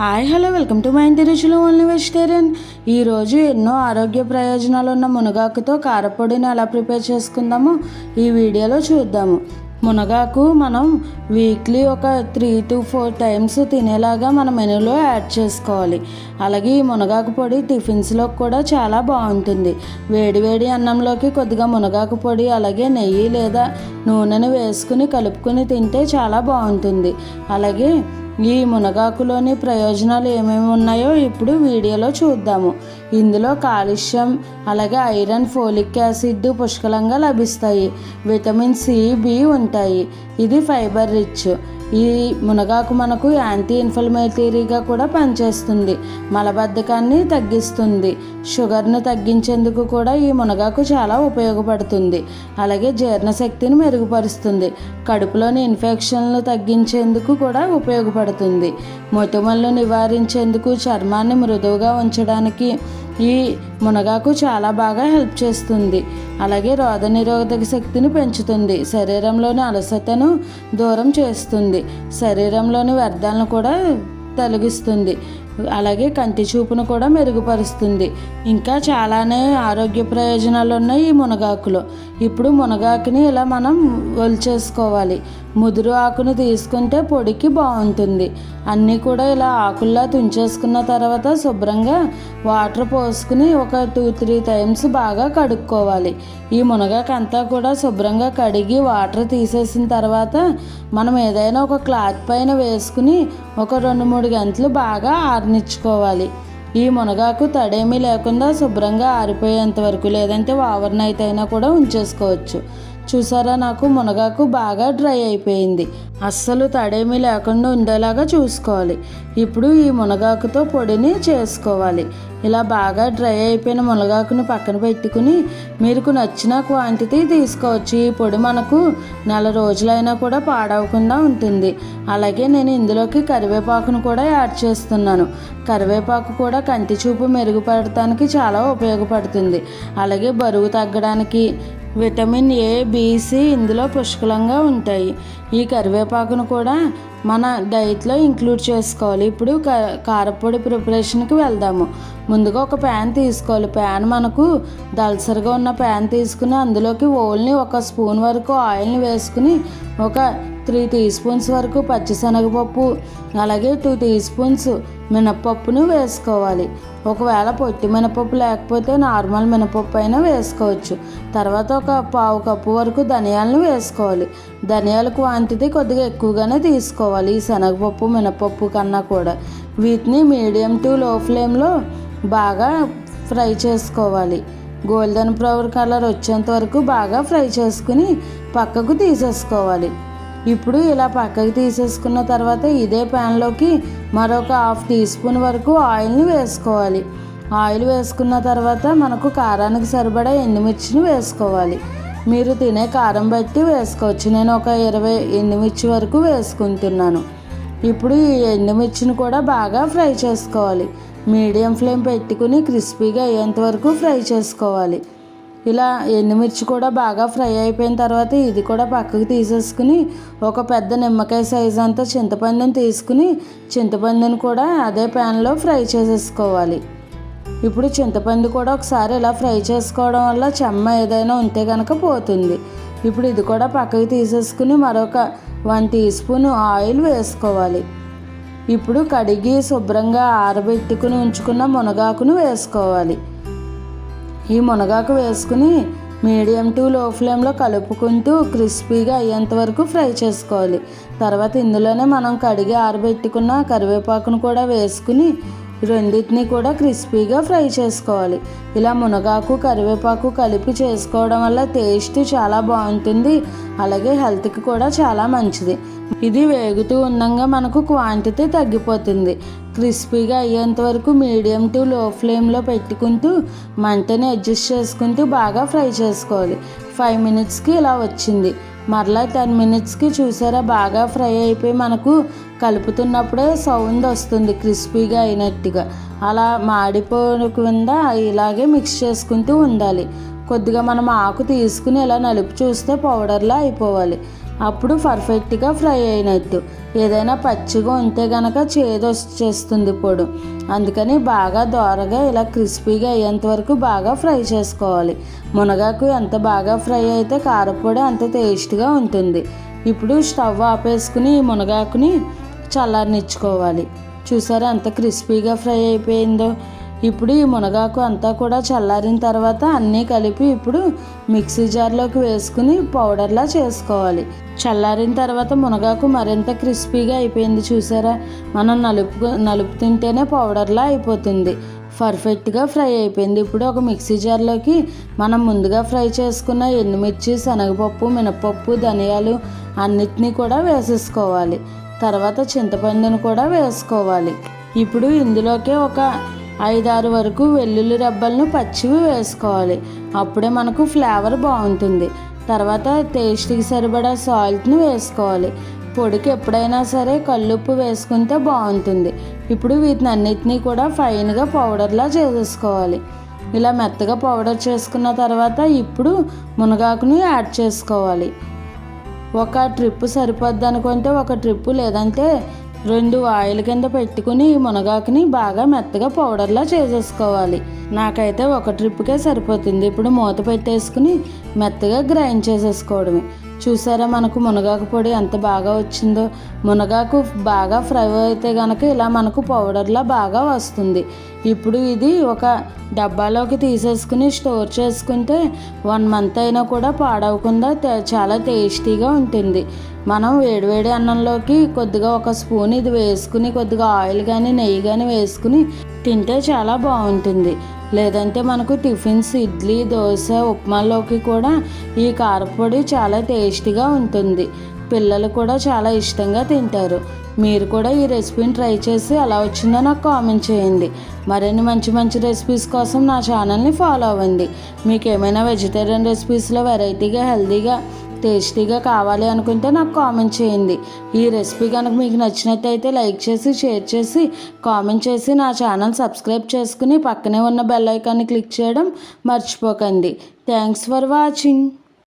Hi hello welcome to my ఇంటి రుచులు only vegetarian. ఈరోజు ఎన్నో ఆరోగ్య ప్రయోజనాలు ఉన్న మునగాకుతో కారపొడిని ఎలా ప్రిపేర్ చేసుకుందామో ఈ వీడియోలో చూద్దాము. మునగాకు మనం వీక్లీ ఒక త్రీ టు ఫోర్ టైమ్స్ తినేలాగా మన మెనూలో యాడ్ చేసుకోవాలి. అలాగే ఈ మునగాకు పొడి టిఫిన్స్లో కూడా చాలా బాగుంటుంది. వేడివేడి అన్నంలోకి కొద్దిగా మునగాకు పొడి అలాగే నెయ్యి లేదా నూనెని వేసుకుని కలుపుకొని తింటే చాలా బాగుంటుంది. అలాగే ఈ మునగాకులోని ప్రయోజనాలు ఏమేమి ఉన్నాయో ఇప్పుడు వీడియోలో చూద్దాము. ఇందులో కాల్షియం అలాగే ఐరన్ ఫోలిక్ యాసిడ్ పుష్కలంగా లభిస్తాయి. విటమిన్ సి బి ఉంటాయి. ఇది ఫైబర్ రిచ్. ఈ మునగాకు మనకు యాంటీ ఇన్ఫ్లమేటరీగా కూడా పనిచేస్తుంది. మలబద్ధకాన్ని తగ్గిస్తుంది. షుగర్ను తగ్గించేందుకు కూడా ఈ మునగాకు చాలా ఉపయోగపడుతుంది. అలాగే జీర్ణశక్తిని మెరుగుపరుస్తుంది. కడుపులోని ఇన్ఫెక్షన్లు తగ్గించేందుకు కూడా ఉపయోగపడుతుంది. మొటిమలను నివారించేందుకు చర్మాన్ని మృదువుగా ఉంచడానికి ఈ మునగాకు చాలా బాగా హెల్ప్ చేస్తుంది. అలాగే రోగ నిరోధక శక్తిని పెంచుతుంది. శరీరంలోని అలసటను దూరం చేస్తుంది. శరీరంలోని వ్యర్థాలను కూడా తొలగిస్తుంది. అలాగే కంటి చూపును కూడా మెరుగుపరుస్తుంది. ఇంకా చాలానే ఆరోగ్య ప్రయోజనాలు ఉన్నాయి ఈ మునగాకులో. ఇప్పుడు మునగాకుని ఇలా మనం ఒలిచేసుకోవాలి. ముదురు ఆకును తీసుకుంటే పొడికి బాగుంటుంది. అన్నీ కూడా ఇలా ఆకుల్లా తుంచేసుకున్న తర్వాత శుభ్రంగా వాటర్ పోసుకుని ఒక టూ త్రీ టైమ్స్ బాగా కడుక్కోవాలి. ఈ మునగాకు అంతా కూడా శుభ్రంగా కడిగి వాటర్ తీసేసిన తర్వాత మనం ఏదైనా ఒక క్లాత్ పైన వేసుకుని ఒక రెండు మూడు గంటలు బాగా ఆరనిచ్చుకోవాలి. ఈ మునగాకు తడేమీ లేకుండా శుభ్రంగా ఆరిపోయేంత వరకు లేదంటే ఓవర్ నైట్ అయినా కూడా ఉంచేసుకోవచ్చు. చూసారా నాకు మునగాకు బాగా డ్రై అయిపోయింది. అస్సలు తడేమీ లేకుండా ఉండేలాగా చూసుకోవాలి. ఇప్పుడు ఈ మునగాకుతో పొడిని చేసుకోవాలి. ఇలా బాగా డ్రై అయిపోయిన మునగాకును పక్కన పెట్టుకుని మీకు నచ్చిన క్వాంటిటీ తీసుకోవచ్చు. ఈ పొడి మనకు నెల రోజులైనా కూడా పాడవకుండా ఉంటుంది. అలాగే నేను ఇందులోకి కరివేపాకును కూడా యాడ్ చేస్తున్నాను. కరివేపాకు కూడా కంటి చూపు మెరుగుపడటానికి చాలా ఉపయోగపడుతుంది. అలాగే బరువు తగ్గడానికి విటమిన్ ఏ బీసీ ఇందులో పుష్కలంగా ఉంటాయి. ఈ కరివేపాకును కూడా మన డైట్లో ఇంక్లూడ్ చేసుకోవాలి. ఇప్పుడు క కారపొడి ప్రిపరేషన్కి వెళ్దాము. ముందుగా ఒక ప్యాన్ తీసుకోవాలి. ప్యాన్ మనకు దలసరిగా ఉన్న ప్యాన్ తీసుకుని అందులోకి ఓన్లీ ఒక స్పూన్ వరకు ఆయిల్ని వేసుకుని ఒక త్రీ టీ స్పూన్స్ వరకు పచ్చిశనగపప్పు అలాగే టూ టీ స్పూన్స్ మినప్పప్పును వేసుకోవాలి. ఒకవేళ పొట్టి మినపప్పు లేకపోతే నార్మల్ మినపప్పు అయినా వేసుకోవచ్చు. తర్వాత ఒక పావు కప్పు వరకు ధనియాలను వేసుకోవాలి. ధనియాల క్వాంటిటీ కొద్దిగా ఎక్కువగానే తీసుకోవాలి ఈ శనగపప్పు మినపప్పు కన్నా కూడా. వీటిని మీడియం టు లో ఫ్లేమ్లో బాగా ఫ్రై చేసుకోవాలి. గోల్డెన్ బ్రౌన్ కలర్ వచ్చేంత వరకు బాగా ఫ్రై చేసుకుని పక్కకు తీసేసుకోవాలి. ఇప్పుడు ఇలా పక్కకి తీసేసుకున్న తర్వాత ఇదే ప్యాన్లోకి మరొక హాఫ్ టీ స్పూన్ వరకు ఆయిల్ని వేసుకోవాలి. ఆయిల్ వేసుకున్న తర్వాత మనకు కారానికి సరిపడా ఎండుమిర్చిని వేసుకోవాలి. మీరు తినే కారం బట్టి వేసుకోవచ్చు. నేను ఒక ఇరవై ఎండుమిర్చి వరకు వేసుకుంటున్నాను. ఇప్పుడు ఈ ఎండుమిర్చిని కూడా బాగా ఫ్రై చేసుకోవాలి. మీడియం ఫ్లేమ్ పెట్టుకుని క్రిస్పీగా అయ్యేంత వరకు ఫ్రై చేసుకోవాలి. ఇలా ఎండుమిర్చి కూడా బాగా ఫ్రై అయిపోయిన తర్వాత ఇది కూడా పక్కకు తీసేసుకుని ఒక పెద్ద నిమ్మకాయ సైజ్ అంతా చింతపండుని తీసుకుని చింతపండుని కూడా అదే ప్యాన్లో ఫ్రై చేసేసుకోవాలి. ఇప్పుడు చింతపండు కూడా ఒకసారి ఇలా ఫ్రై చేసుకోవడం వల్ల చెమ్మ ఏదైనా ఉంటే కనుక పోతుంది. ఇప్పుడు ఇది కూడా పక్కకు తీసేసుకుని మరొక వన్ టీ స్పూన్ ఆయిల్ వేసుకోవాలి. ఇప్పుడు కడిగి శుభ్రంగా ఆరబెట్టుకుని ఉంచుకున్న మునగాకును వేసుకోవాలి. ఈ మునగాకు వేసుకుని మీడియం టు లో ఫ్లేమ్లో కలుపుకుంటూ క్రిస్పీగా అయ్యేంత వరకు ఫ్రై చేసుకోవాలి. తర్వాత ఇందులోనే మనం కడిగి ఆరబెట్టుకున్న కరివేపాకును కూడా వేసుకుని రెండింటిని కూడా క్రిస్పీగా ఫ్రై చేసుకోవాలి. ఇలా మునగాకు కరివేపాకు కలిపి చేసుకోవడం వల్ల టేస్ట్ చాలా బాగుంటుంది. అలాగే హెల్త్కి కూడా చాలా మంచిది. ఇది వేగుతూ ఉండగా మనకు క్వాంటిటీ తగ్గిపోతుంది. క్రిస్పీగా అయ్యేంత వరకు మీడియం టు లో ఫ్లేమ్లో పెట్టుకుంటూ మంటని అడ్జస్ట్ చేసుకుంటూ బాగా ఫ్రై చేసుకోవాలి. ఫైవ్ మినిట్స్కి ఇలా వచ్చింది. మరలా టెన్ మినిట్స్కి చూసారా? బాగా ఫ్రై అయిపోయి మనకు కలుపుతున్నప్పుడే సౌండ్ వస్తుంది క్రిస్పీగా అయినట్టుగా. అలా మాడిపోకుండా ఇలాగే మిక్స్ చేసుకుంటూ ఉండాలి. కొద్దిగా మనం ఆకు తీసుకుని ఇలా నలుపు చూస్తే పౌడర్లా అయిపోవాలి. అప్పుడు పర్ఫెక్ట్గా ఫ్రై అయినట్టు. ఏదైనా పచ్చిగా ఉంటే గనక చేదు వచ్చేస్తుంది పొడు. అందుకని బాగా దోరగా ఇలా క్రిస్పీగా అయ్యేంత వరకు బాగా ఫ్రై చేసుకోవాలి. మునగాకు ఎంత బాగా ఫ్రై అయితే కారపొడి అంత టేస్ట్గా ఉంటుంది. ఇప్పుడు స్టవ్ ఆపేసుకుని ఈ మునగాకుని చల్లారనిచ్చుకోవాలి. చూసారా ఎంత క్రిస్పీగా ఫ్రై అయిపోయిందో? ఇప్పుడు ఈ మునగాకు అంతా కూడా చల్లారిన తర్వాత అన్నీ కలిపి ఇప్పుడు మిక్సీ జార్లోకి వేసుకుని పౌడర్లా చేసుకోవాలి. చల్లారిన తర్వాత మునగాకు మరింత క్రిస్పీగా అయిపోయింది చూసారా? మనం నలుపు నలుపు తింటేనే పౌడర్లా అయిపోతుంది. పర్ఫెక్ట్గా ఫ్రై అయిపోయింది. ఇప్పుడు ఒక మిక్సీ జార్లోకి మనం ముందుగా ఫ్రై చేసుకున్న ఎండుమిర్చి శనగపప్పు మినపప్పు ధనియాలు అన్నిటినీ కూడా వేసేసుకోవాలి. తర్వాత చింతపండును కూడా వేసుకోవాలి. ఇప్పుడు ఇందులోకే ఒక ఐదారు వరకు వెల్లుల్లి రెబ్బలను పచ్చివి వేసుకోవాలి. అప్పుడే మనకు ఫ్లేవర్ బాగుంటుంది. తర్వాత టేస్ట్కి సరిపడా సాల్ట్ని వేసుకోవాలి. పొడికి ఎప్పుడైనా సరే కల్లుప్పు వేసుకుంటే బాగుంటుంది. ఇప్పుడు వీటిని అన్నిటినీ కూడా ఫైన్గా పౌడర్లా చేసుకోవాలి ఇలా మెత్తగా పౌడర్ చేసుకున్న తర్వాత ఇప్పుడు మునగాకుని యాడ్ చేసుకోవాలి. ఒక ట్రిప్ సరిపోద్ది అనుకుంటే ఒక ట్రిప్పు లేదంటే రెండు ఆయిల్ కింద పెట్టుకుని ఈ మునగాకుని బాగా మెత్తగా పౌడర్లా చేసేసుకోవాలి. నాకైతే ఒక ట్రిప్కే సరిపోతుంది. ఇప్పుడు మూత పెట్టేసుకుని మెత్తగా గ్రైండ్ చేసేసుకోవడమే. చూసారా మనకు మునగాకు పొడి ఎంత బాగా వచ్చిందో? మునగాకు బాగా ఫ్రై అయితే కనుక ఇలా మనకు పౌడర్లా బాగా వస్తుంది. ఇప్పుడు ఇది ఒక డబ్బాలోకి తీసేసుకుని స్టోర్ చేసుకుంటే వన్ మంత్ అయినా కూడా పాడవకుండా చాలా టేస్టీగా ఉంటుంది. మనం వేడివేడి అన్నంలోకి కొద్దిగా ఒక స్పూన్ ఇది వేసుకుని కొద్దిగా ఆయిల్ కానీ నెయ్యి కానీ వేసుకుని తింటే చాలా బాగుంటుంది. లేదంటే మనకు టిఫిన్స్ ఇడ్లీ దోశ ఉప్మాలోకి కూడా ఈ కారపొడి చాలా టేస్టీగా ఉంటుంది. పిల్లలు కూడా చాలా ఇష్టంగా తింటారు. మీరు కూడా ఈ రెసిపీని ట్రై చేసి ఎలా వచ్చిందో నాకు కామెంట్ చేయండి. మరిన్ని మంచి మంచి రెసిపీస్ కోసం నా ఛానల్ని ఫాలో అవ్వండి. మీకు ఏమైనా వెజిటేరియన్ రెసిపీస్లో వెరైటీగా హెల్తీగా టేస్టీగా కావాలి అనుకుంటే నాకు కామెంట్ చేయండి. ఈ రెసిపీ కనుక మీకు నచ్చినట్టయితే లైక్ చేసి షేర్ చేసి కామెంట్ చేసి నా ఛానల్ సబ్స్క్రైబ్ చేసుకుని పక్కనే ఉన్న బెల్ ఐకాన్ని క్లిక్ చేయడం మర్చిపోకండి. Thanks for watching.